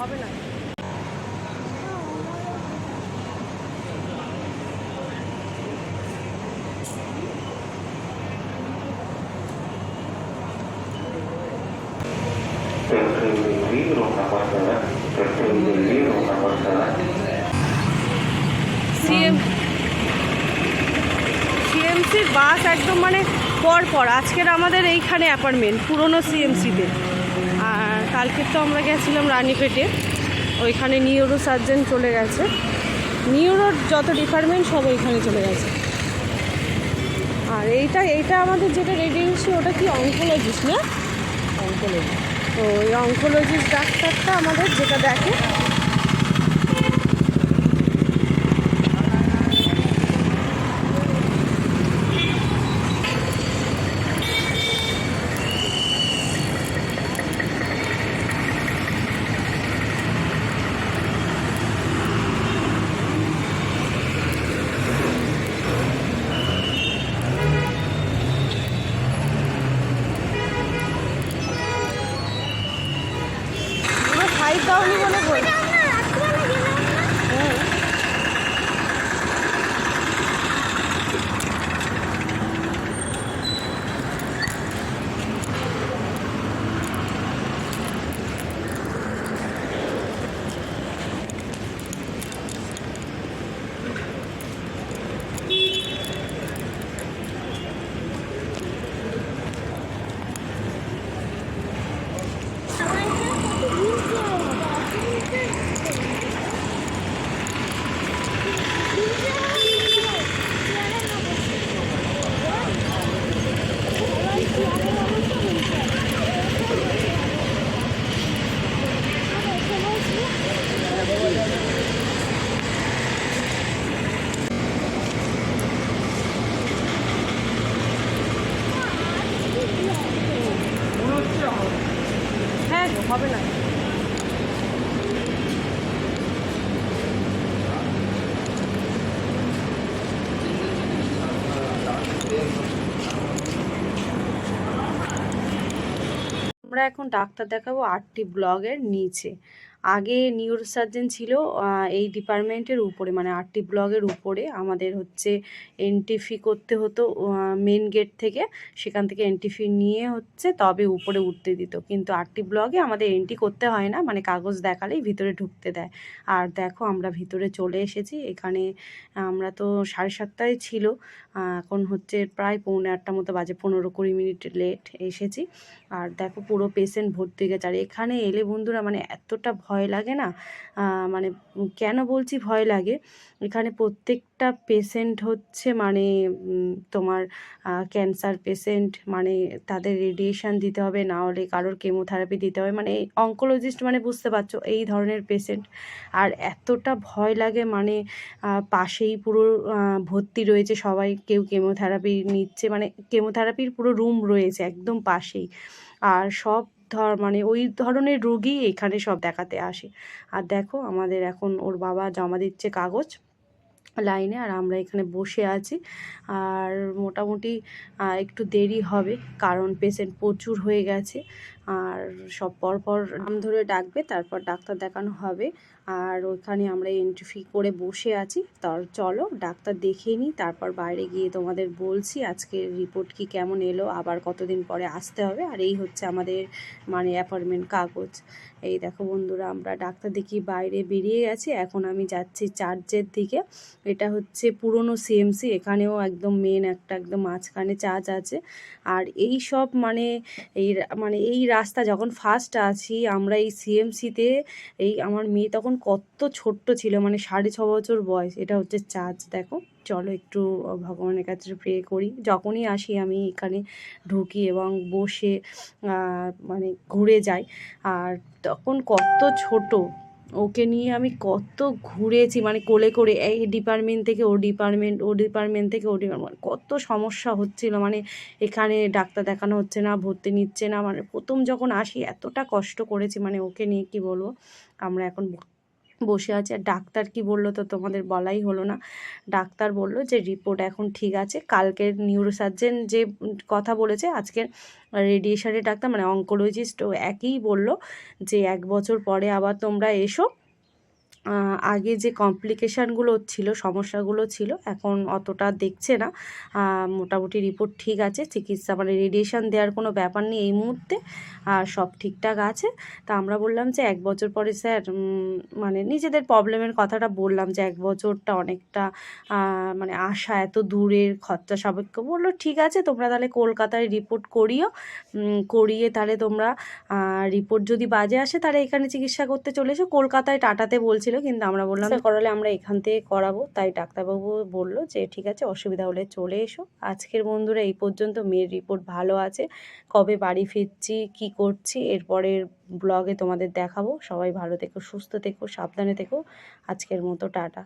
হবে না। সিএমসির বাস একদম মানে পর পর আজকের আমাদের এইখানে অ্যাপার্টমেন্ট পুরনো সিএমসিতে আর কালকে তো আমরা গেছিলাম রানীপেটে। ওইখানে নিউরো সার্জেন চলে গেছে। নিউরোর যত ডিপার্টমেন্ট সব ওইখানে চলে গেছে। আর এইটা এইটা আমাদের যেটা রেডিয়েন্সি ওটা কি অঙ্কোলজিস্ট না? অঙ্কোলজি তো ওই অঙ্কোলজিস্ট ডাক্তারটা আমাদের যেটা দেখে হবে না। আমরা এখন ডাক্তার দেখাবো আটটি ব্লগের নিচে। আগে নিউরো সার্জন ছিল এই ডিপার্টমেন্টের উপরে মানে আটটি ব্লগের উপরে। আমাদের হচ্ছে এন্ট্রি ফি করতে হতো মেন গেট থেকে। সেখান থেকে এন্ট্রি ফি নিয়ে হচ্ছে তবে উপরে উঠতে দিত। কিন্তু আটটি ব্লগে আমাদের এন্ট্রি করতে হয় না মানে কাগজ দেখালেই ভিতরে ঢুকতে দেয়। আর দেখো, আমরা ভিতরে চলে এসেছি। এখানে আমরা তো সাড়ে সাতটায় ছিল এখন হচ্ছে প্রায় পৌনে আটটা মতো বাজে, পনেরো কুড়ি মিনিট লেট এসেছি। আর দেখো, পুরো পেশেন্ট ভর্তি গেছে। আর এখানে এলে বন্ধুরা মানে এতটা ভয় লাগে না? মানে কেন বলছি ভয় লাগে? এখানে প্রত্যেকটা পেশেন্ট হচ্ছে মানে তোমার ক্যান্সার পেশেন্ট মানে তাদের রেডিয়েশান দিতে হবে, না হলে কারোর কেমোথেরাপি দিতে হবে। মানে অঙ্কোলজিস্ট মানে বুঝতে পারছ, এই ধরনের পেশেন্ট আর এতটা ভয় লাগে মানে পাশেই পুরো ভর্তি রয়েছে সবাই, কেউ কেমোথেরাপি নিচ্ছে মানে কেমোথেরাপির পুরো রুম রয়েছে একদম পাশেই। আর সব ধর মানে ওই ধরনের রোগী এখানে সব দেখাতে আসে। আর দেখো, আমাদের এখন ওর বাবা জমা দিচ্ছে কাগজ লাইনে, আর আমরা এখানে বসে আছি। আর মোটামুটি একটু দেরি হবে, কারণ পেশেন্ট প্রচুর হয়ে গেছে। আর সব পরপর নাম ধরে ডাকবে, তারপর ডাক্তার দেখানো হবে। আর ওইখানে আমরা এন্ট্রি ফি করে বসে আছি। তার চলো, ডাক্তার দেখিয়ে নিই, তারপর বাইরে গিয়ে তোমাদের বলছি আজকের রিপোর্ট কি কেমন এলো, আবার কতদিন পরে আসতে হবে। আর এই হচ্ছে আমাদের মানে অ্যাপয়েন্টমেন্ট কাগজ। এই দেখো বন্ধুরা, আমরা ডাক্তার দেখি বাইরে বেরিয়ে গেছি। এখন আমি যাচ্ছি চার্চের দিকে। এটা হচ্ছে পুরনো সিএমসি এখানেও একদম মেন একটা, একদম মাঝখানে চার্চ আছে। আর এই সব মানে এই মানে এই রাস্তা যখন ফার্স্ট আছি, আমরা এই সিএমসিতে এই আমার মেয়ে তখন কত ছোট্ট ছিল মানে সাড়ে ছ বছর বয়স, এটা হচ্ছে চার্জ দেখো। চলো একটু ভগবানের কাছে প্রে করি। যখনই আসি আমি এখানে ঢুকি এবং বসে মানে ঘুরে যাই। আর তখন কত ছোট ওকে নিয়ে আমি কত ঘুরেছি মানে কোলে করে এই ডিপার্টমেন্ট থেকে ও ডিপার্টমেন্ট ও ডিপার্টমেন্ট থেকে ও ডিপার্টমেন্ট কত সমস্যা হচ্ছিল মানে এখানে ডাক্তার দেখানো হচ্ছে না, ভর্তি নিচ্ছে না মানে প্রথম যখন আসি এতটা কষ্ট করেছি মানে ওকে নিয়ে কি বলব, আমরা এখন বসে আছে। আর ডাক্তার কি বলল তো তোমাদের বলাই হলো না। ডাক্তার বলল যে, রিপোর্ট এখন ঠিক আছে। কালকের নিউরোসার্জেন যে কথা বলেছে, আজকের রেডিয়েশনের ডাক্তার মানে অঙ্কোলজিস্ট একই বলল যে, এক বছর পরে আবার তোমরা এসো। আগে যে কমপ্লিকেশানগুলো ছিল, সমস্যাগুলো ছিল, এখন অতটা দেখছে না। মোটামুটি রিপোর্ট ঠিক আছে, চিকিৎসা মানে রেডিয়েশান দেওয়ার কোনো ব্যাপার নেই এই মুহূর্তে আর সব ঠিকঠাক আছে। তা আমরা বললাম যে এক বছর পরে স্যার মানে নিজেদের প্রবলেমের কথাটা বললাম যে এক বছরটা অনেকটা মানে আশা এত দূরের খরচা সাপেক্ষ। বলল, ঠিক আছে, তোমরা তাহলে কলকাতায় রিপোর্ট করিও। করিয়ে তাহলে তোমরা রিপোর্ট যদি বাজে আসে তাহলে এখানে চিকিৎসা করতে চলে এসো। কলকাতায় টাটাতে বলছিল কিন্তু আমরা বললাম "স্যার, করালে আমরা এখান থেকে করাবো। তাই ডাক্তারবাবু বলল যে ঠিক আছে অসুবিধা হলে চলে এসো। আজকের বন্ধুরা এই পর্যন্ত মেয়ের রিপোর্ট ভালো আছে। কবে বাড়ি ফিরছি কি করছি এরপরের ব্লগে তোমাদের দেখাবো। সবাই ভালো থেকো সুস্থ থেকো সাবধানে থেকো। আজকের মতো টাটা।